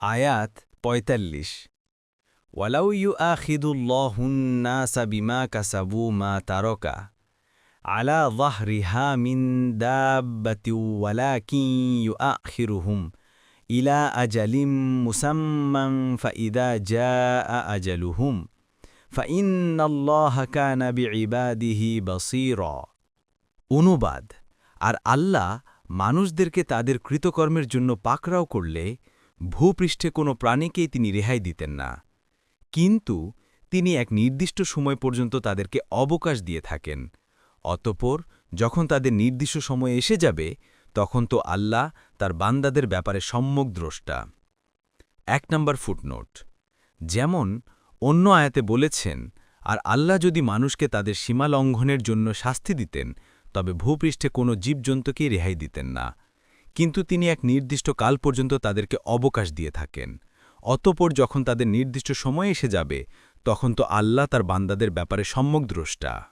আয়াত পঁয়তাল্লিশ। ওয়ালাউ ইউ আখিদুল্লাহুন্নাসা বিমা কাসাবু মা তারকা আলা যাহরিহা মিন দাব্বাতি ওয়ালাকিন ইউআখিরুহুম ইলা আজালিম মুসাম্মান ফাইদা জাআ আজালুহুম ফাইন্নাল্লাহ কানা বিইবাদিহি বাসীরা। অনুবাদ, আর আল্লাহ মানুষদেরকে তাদের কৃতকর্মের জন্য পাকড়াও করলে ভূপৃষ্ঠে কোনো প্রাণীকেই তিনি রেহাই দিতেন না। কিন্তু তিনি এক নির্দিষ্ট সময় পর্যন্ত তাদেরকে অবকাশ দিয়ে থাকেন। অতপর যখন তাদের নির্দিষ্ট সময় এসে যাবে, তখন তো আল্লাহ তার বান্দাদের ব্যাপারে সম্যক দ্রষ্টা। এক নম্বর ফুটনোট। যেমন অন্য আয়াতে বলেছেন, আর আল্লাহ যদি মানুষকে তাদের সীমা লঙ্ঘনের জন্য শাস্তি দিতেন, তবে ভূপৃষ্ঠে কোনো জীবজন্তুকেই রেহাই দিতেন না। কিন্তু তিনি এক নির্দিষ্ট কাল পর্যন্ত তাদেরকে অবকাশ দিয়ে থাকেন। অতপর যখন তাদের নির্দিষ্ট সময় এসে যাবে, তখন তো আল্লাহ তার বান্দাদের ব্যাপারে সম্যক দ্রষ্টা।